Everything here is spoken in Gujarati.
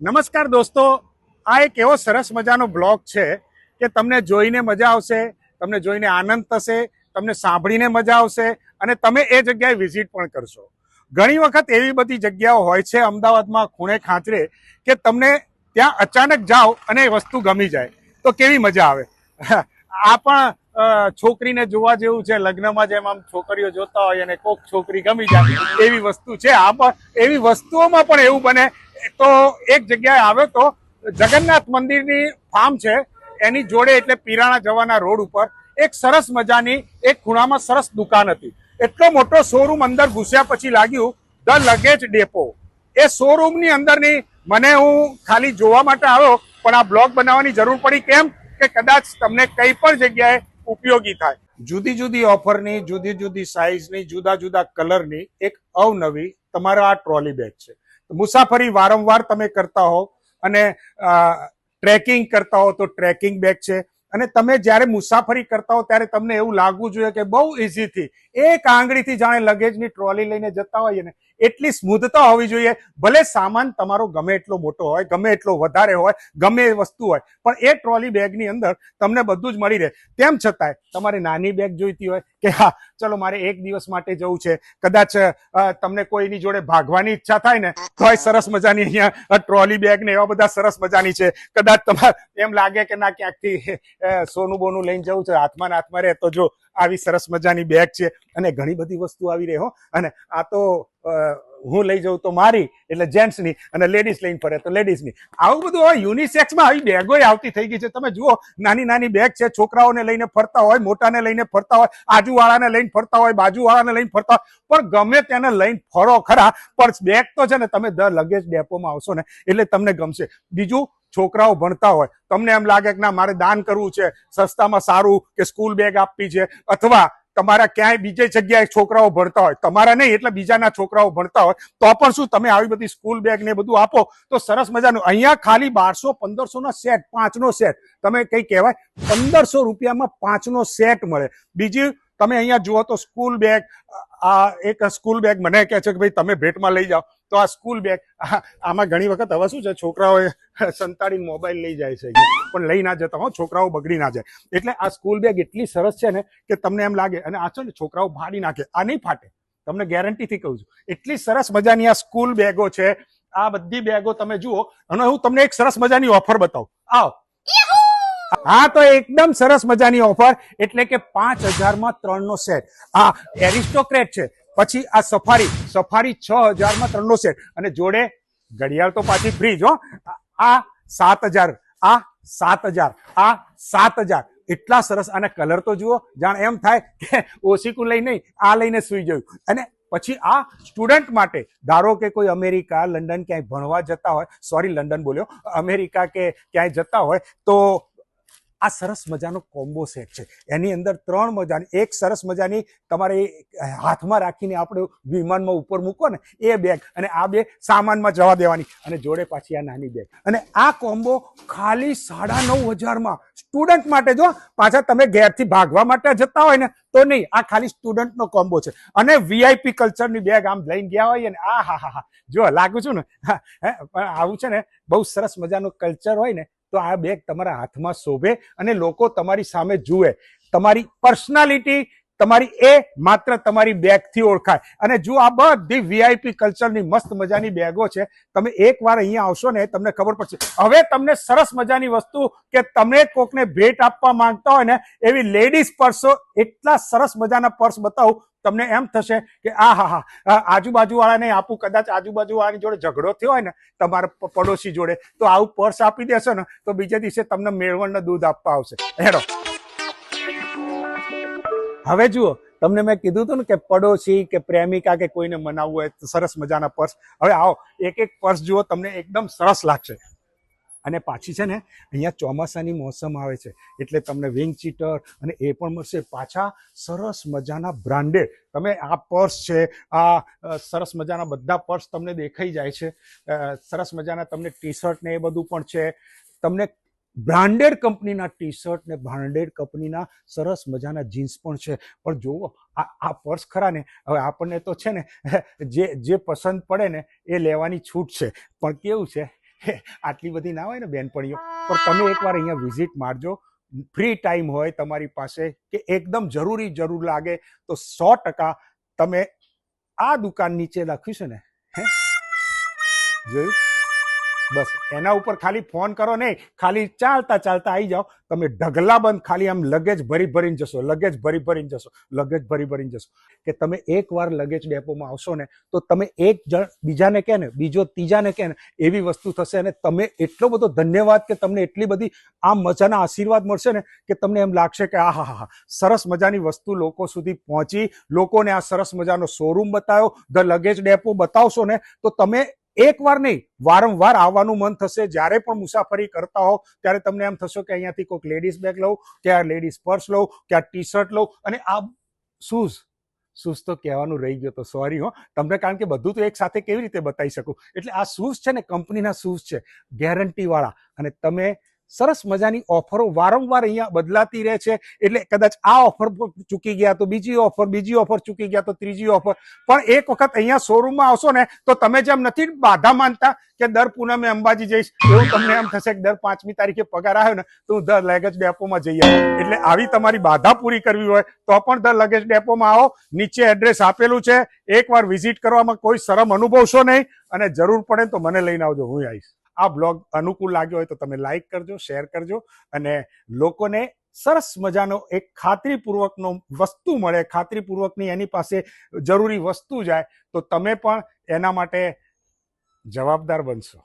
નમસ્કાર દોસ્તો, આ એક એવો સરસ મજાનો બ્લોગ છે કે તમને જોઈને મજા આવશે, તમને જોઈને આનંદ થશે, તમને સાંભળીને મજા આવશે અને તમે એ જગ્યાએ વિઝિટ પણ કરશો. ઘણી વખત એવી બધી જગ્યાઓ હોય છે અમદાવાદમાં, ખૂણે ખાંચરે, કે તમને ત્યાં અચાનક જાઓ અને એ વસ્તુ ગમી જાય. તો કેવી મજા આવે? આ પણ છોકરીને જોવા જેવું છે, લગ્નમાં જેમ આમ છોકરીઓ જોતા હોય અને કોક છોકરી ગમી જાય, એવી વસ્તુ છે. આ પણ, એવી વસ્તુઓમાં પણ એવું બને તો એક જગ્યાએ આવ્યો તો જગન્નાથ મંદિરની ફાર્મ છે, એની જોડે એટલે પીરાણા જવાના રોડ ઉપર એક સરસ મજાની એક ખૂણામાં સરસ દુકાન હતી. એટલો મોટો શોરૂમ અંદર ઘૂસ્યા પછી લાગ્યું, ધ લગેજ ડેપો. એ શોરૂમની અંદરની મને હું ખાલી જોવા માટે આવ્યો, પણ આ બ્લોગ બનાવવાની જરૂર પડી કેમ કે કદાચ તમને કઈ પણ જગ્યાએ ઉપયોગી થાય. જુદી જુદી ઓફરની, જુદી જુદી સાઇઝની જુદા જુદા કલરની એક અવનવી તમારા આ ટ્રોલી બેગ છે. મુસાફરી વારંવાર તમે કરતા હો અને ટ્રેકિંગ કરતા હો તો ટ્રેકિંગ બેગ છે. અને તમે જ્યારે મુસાફરી કરતા હો ત્યારે તમને એવું લાગવું જોઈએ કે બહુ ઇઝીથી એક આંગળીથી જાણે લગેજની ટ્રોલી લઈને જતા હોઈએ ને એટલી સ્મૂધતા હોવી જોઈએ. ભલે સામાન તમારો ગમે એટલો મોટો હોય, ગમે એટલો વધારે હોય, ગમે એ વસ્તુ હોય, પણ એ ટ્રોલી બેગની અંદર તમને બધું જ મળી રહે. તેમ છતાંય તમારે નાની બેગ જોઈતી હોય કે હા, ચલો મારે એક દિવસ માટે જવું છે. કદાચ તમને કોઈની જોડે ભાગવાની ઈચ્છા થાય ને તો સરસ મજાની અહીંયા ટ્રોલી બેગ ને એવા બધા સરસ મજાની છે. કદાચ તમારે, એમ લાગે કે ના, ક્યાંકથી સોનું બોનું લઈને જવું છે. હાથમાં હાથમાં રહે તો જો આવી સરસ મજાની બેગ છે અને ઘણી બધી વસ્તુ આવી રહી હો. અને આ તો હું લઈ જઉં તો મારી, એટલે જેન્ટ્સની અને લેડીઝ લઈને ફરે તો લેડીઝની આવું બધું હોય યુનિસેક્સમાં આવી બેગો આવતી થઈ ગઈ છે. તમે જુઓ, નાની નાની બેગ છે, છોકરાઓને લઈને ફરતા હોય, મોટાને લઈને ફરતા હોય, આજુવાળાને લઈને ફરતા હોય, બાજુવાળાને લઈને ફરતા હોય, પણ ગમે તેને લઈને ફરો ખરા, પણ બેગ તો છે ને, તમે દર લગેજ ડેપોમાં આવશો ને, એટલે તમને ગમશે. બીજું છોકરાઓ ભણતા હોય, તમને એમ લાગે કે ના, મારે દાન કરવું છે સસ્તામાં સારું કે સ્કૂલ બેગ આપવી છે, અથવા તમારા ક્યાંય બીજે જગ્યાએ છોકરાઓ ભણતા હોય, તમારા નહીં, એટલે બીજાના છોકરાઓ ભણતા હોય, તો પણ શું તમે આવી બધી સ્કૂલ બેગ ને બધું આપો, તો સરસ મજાનું. અહીંયા ખાલી બારસો પંદરસો નો સેટ, પાંચનો સેટ. તમે કઈ કહેવાય, પંદરસો રૂપિયામાં પાંચનો સેટ મળે. બીજી, તમે અહીંયા જુઓ તો સ્કૂલ બેગ આ એક સ્કૂલ બેગ મને કહે છે કે ભાઈ, તમે ભેટમાં લઈ જાઓ. તો આ સ્કૂલ બેગ આમાં ઘણી વખત હવે શું છે છોકરાઓએ સંતાડીને મોબાઈલ લઈ જાય છે પણ લઈ ના જતા હો છોકરાઓ બગડી ના જાય. એટલે આ સ્કૂલ બેગ એટલી સરસ છે ને કે તમને એમ લાગે અને આ છે ને છોકરાઓ ફાડી નાખે આ નહીં ફાટે. તમને ગેરંટીથી કહું છું એટલી સરસ મજાની આ સ્કૂલ બેગો છે. આ બધી બેગો તમે જુઓ અને હું તમને એક સરસ મજાની ઓફર બતાવું. આવો. હા તો એકદમ સરસ મજાની ઓફર એટલે કે પાંચ હજારમાં ત્રણનો સેટ આ એરિસ્ટોક્રેટ છે. પછી આ સફારી સફારી છ હજારમાં ત્રણનો સેટ. અને જોડે ઘડિયાળ તો પાછી ફ્રી જો આ સાત હજાર, આ સાત હજાર, આ સાત હજાર. એટલા સરસ. અને કલર તો જુઓ, જાણ એમ થાય કે ઓશીકું લઈ નહીં આ લઈને સુઈ જયું. અને પછી આ સ્ટુડન્ટ માટે, ધારો કે કોઈ અમેરિકા, લંડન ક્યાંય ભણવા જતા હોય સોરી લંડન બોલ્યો, અમેરિકા કે ક્યાંય જતા હોય, તો આ સરસ મજાનો કોમ્બો સેટ છે. એની અંદર ત્રણ મજાની એક સરસ મજાની તમારે હાથમાં રાખીને આપણે વિમાનમાં ઉપર મૂકો ને એ બેગ અને આ બે સામાનમાં જવા દેવાની અને જોડે પાછી આ નાની બેગ અને આ કોમ્બો ખાલી સાડા નવ હજારમાં સ્ટુડન્ટ માટે જો પાછા તમે ઘેરથી ભાગવા માટે જતા હોય ને તો નહીં આ ખાલી સ્ટુડન્ટનો કોમ્બો છે. અને વીઆઈપી કલ્ચરની બેગ આમ લઈને ગયા હોય ને આ હા હા હા. જો લાગુ છું ને હે, પણ આવું છે ને બહુ સરસ મજાનું કલ્ચર હોય ને તો આ બેગ તમારા હાથમાં શોભે અને લોકો તમારી સામે જુએ. તમારી પર્સનાલિટી તમારી એ માત્ર તમારી બેગથી ઓળખાય. અને જો આ બધી વીઆઈપી કલ્ચરની મસ્ત મજાની બેગો છે, તમે એકવાર અહીંયા આવશો ને તમને ખબર પડશે. હવે તમને સરસ મજાની વસ્તુ કે તમે કોકને ભેટ આપવા માંગતા હોય ને, એવી લેડીઝ પર્સો એટલા સરસ મજાના પર્સ બતાવું તમને એમ થશે કે આ, હા હા આજુબાજુ વાળાને આપું, કદાચ આજુબાજુ વાળાની જોડે ઝઘડો થયો હોય ને તમારા પડોશી જોડે, તો આવું પર્સ આપી દેશો ને, તો બીજા દિવસે તમને મેળવણનું દૂધ આપવા આવશે. હેડો. હવે જુઓ, તમને મેં કીધું હતું ને કે પડોશી કે પ્રેમિકા કે કોઈને મનાવવું હોય સરસ મજાના પર્સ. હવે આવો એક એક પર્સ જુઓ, તમને એકદમ સરસ લાગશે. અને પાછી છે ને, અહીંયા ચોમાસાની મોસમ આવે છે. એટલે તમને વિંગ ચીટર અને એ પણ મળશે. પાછા સરસ મજાના બ્રાન્ડેડ તમે આ પર્સ છે, આ સરસ મજાના બધા પર્સ તમને દેખાઈ જાય છે. સરસ મજાના તમને ટી શર્ટ ને એ બધું પણ છે. તમને બ્રાન્ડેડ કંપનીના ટી શર્ટ ને બ્રાન્ડેડ કંપનીના સરસ મજાના જીન્સ પણ છે. પણ જુઓ, આ આ પર્સ ખરા ને? હવે આપણને તો છે ને, જે જે પસંદ પડે ને, એ લેવાની છૂટ છે. પણ કેવું છે આટલી બધી ના હોય ને બેનપણીઓ પણ તમે એકવાર અહીંયા વિઝિટ મારજો. ફ્રી ટાઈમ હોય તમારી પાસે કે એકદમ જરૂરી જરૂર લાગે તો સો ટકા તમે આ દુકાન નીચે લખ્યું છે ને હે? જોયું? બસ, એના ઉપર ખાલી ફોન કરો નહીં, ખાલી ચાલતા ચાલતા આવી જાઓ. તમે ઢગલા બંધ, ખાલી આમ લગેજ ભરી ભરીને જશો, લગેજ ભરી ભરીને જશો, લગેજ ભરી ભરીને જશો. કે તમે એકવાર લગેજ ડેપોમાં આવશો ને, તો તમે એક જણ બીજાને કહે ને, બીજો ત્રીજાને કહે ને, એવી વસ્તુ થશે અને તમે એટલો બધો ધન્યવાદ કે તમને એટલી બધી આમ મજાના આશીર્વાદ મળશે ને, કે તમને એમ લાગશે કે આ હા હા સરસ મજાની વસ્તુ લોકો સુધી પહોંચી. લોકોને આ સરસ મજાનો શોરૂમ બતાવ્યો ધ લગેજ ડેપો બતાવશો ને, તો તમે એકવાર નહીં, વારંવાર આવવાનું મન થશે. જ્યારે પણ મુસાફરી કરતા હો ત્યારે તમને એમ થશે કે અહીંયાથી કોઈક લેડીઝ બેગ લઉં કે આ લેડીઝ પર્સ લઉં કે આ ટી શર્ટ લઉં. અને આ શૂઝ શૂઝ તો કહેવાનું રહી ગયો તો સોરી હો. તમને કારણ કે બધું તો એક સાથે કેવી રીતે બતાવી શકું? એટલે આ શૂઝ છે ને, કંપનીના શૂઝ છે, ગેરંટીવાળા. અને તમે સરસ મજાની ઓફરો વારંવાર અહીંયા બદલાતી રહે છે. એટલે કદાચ આ ઓફર ચૂકી ગયા તો બીજી ઓફર બીજી ઓફર ચૂકી ગયા તો ત્રીજી ઓફર પણ એક વખત અહીંયા શોરૂમમાં આવશો ને, તો તમે જેમ નથી બાધા માનતા કે દર પૂનમે અંબાજી જઈશ, એવું તમને એમ થશે કે દર પાંચમી તારીખે પગાર આવ્યો ને, તો હું ધ લેગેજ ડેપોમાં જઈ આવું. એટલે આવી તમારી બાધા પૂરી કરવી હોય, તો પણ ધ લગેજ ડેપોમાં આવો. નીચે એડ્રેસ આપેલું છે. એકવાર વિઝિટ કરવામાં કોઈ શરમ અનુભવશો નહીં અને જરૂર પડે તો મને લઈને આવજો, હું આવીશ. આ બ્લોગ અનુકૂળ લાગ્યો હોય તો તમે લાઈક કરજો, શેર કરજો અને લોકોને સરસ મજાનો એક ખાતરીપૂર્વકનો વસ્તુ મળે, ખાતરીપૂર્વકની એની પાસે જરૂરી વસ્તુ જાય તો તમે પણ એના માટે જવાબદાર બનશો.